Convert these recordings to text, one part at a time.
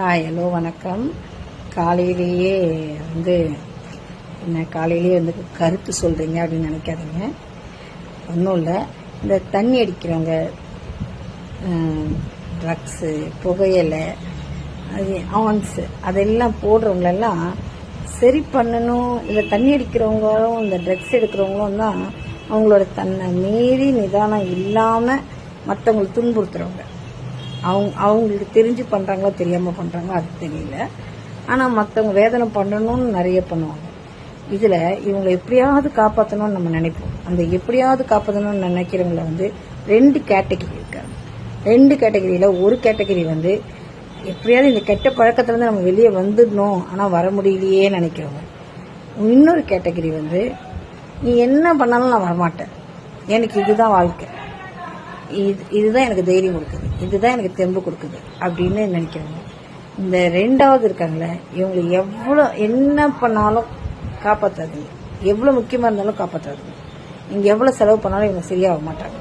Hi hello வணக்கம். காலையிலேயே வந்து என்ன காலையிலேயே வந்து கருத்து சொல்கிறீங்க அப்படின்னு நினைக்காதீங்க. ஒன்றும் இல்லை. இந்த தண்ணி அடிக்கிறவங்க ட்ரக்ஸு புகையலை அது ஆன்ஸு அதெல்லாம் போடுறவங்களெல்லாம் சரி பண்ணணும். இல்லை தண்ணி அடிக்கிறவங்களும் இந்த ட்ரக்ஸ் எடுக்கிறவங்களும் தான் அவங்களோட தன்னை மீறி நிதானம் இல்லாமல் மற்றவங்களை துன்புறுத்துறவங்க. அவங்க அவங்களுக்கு தெரிஞ்சு பண்ணுறாங்களோ தெரியாமல் பண்ணுறாங்களோ அது தெரியல. ஆனால் மற்றவங்க வேதனை பண்ணணும்னு நிறைய பண்ணுவாங்க. இதில் இவங்களை எப்படியாவது காப்பாற்றணும்னு நம்ம நினைப்போம். அந்த எப்படியாவது காப்பாற்றணும்னு நினைக்கிறவங்கள வந்து ரெண்டு கேட்டகரி இருக்காங்க. ரெண்டு கேட்டகரியில் ஒரு கேட்டகரி வந்து எப்படியாவது இந்த கெட்ட பழக்கத்துலேருந்து நம்ம வெளியே வந்துடணும். ஆனால் வர முடியலையே நினைக்கிறவங்க. இன்னொரு கேட்டகரி வந்து நீ என்ன பண்ணாலும் நான் வரமாட்டேன். எனக்கு இதுதான் வாழ்க்கை. இது இதுதான் எனக்கு தைரியம் கொடுக்குது. இதுதான் எனக்கு தெம்பு கொடுக்குது அப்படின்னு நினைக்கிறாங்க. இந்த ரெண்டாவது இருக்காங்களே இவங்களை எவ்வளோ என்ன பண்ணாலும் காப்பாற்றாதுங்க எவ்வளோ முக்கியமாக இருந்தாலும் காப்பாற்றாதுங்க இங்கே எவ்வளோ செலவு பண்ணாலும் இவங்க சரியாக மாட்டாங்க.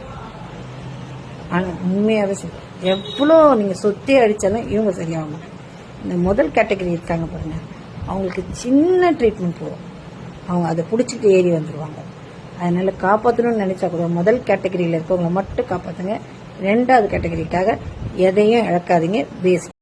ஆனால் உண்மையாகவே சரி எவ்வளோ நீங்கள் சொத்தே அடித்தாலும் இவங்க சரியாக மாட்டாங்க. இந்த முதல் கேட்டகரி இருக்காங்க பாருங்கள் அவங்களுக்கு சின்ன ட்ரீட்மெண்ட் போதும். அவங்க அதை பிடிச்சிட்டு ஏறி வந்துடுவாங்க அதனால காப்பாற்றணும்னு நினைச்சா கூட முதல் கேட்டகரியில் இருக்கவங்களை மட்டும் காப்பாற்றுங்க ரெண்டாவது கேட்டகரிக்காக எதையும் இழக்காதீங்க. வேஸ்ட்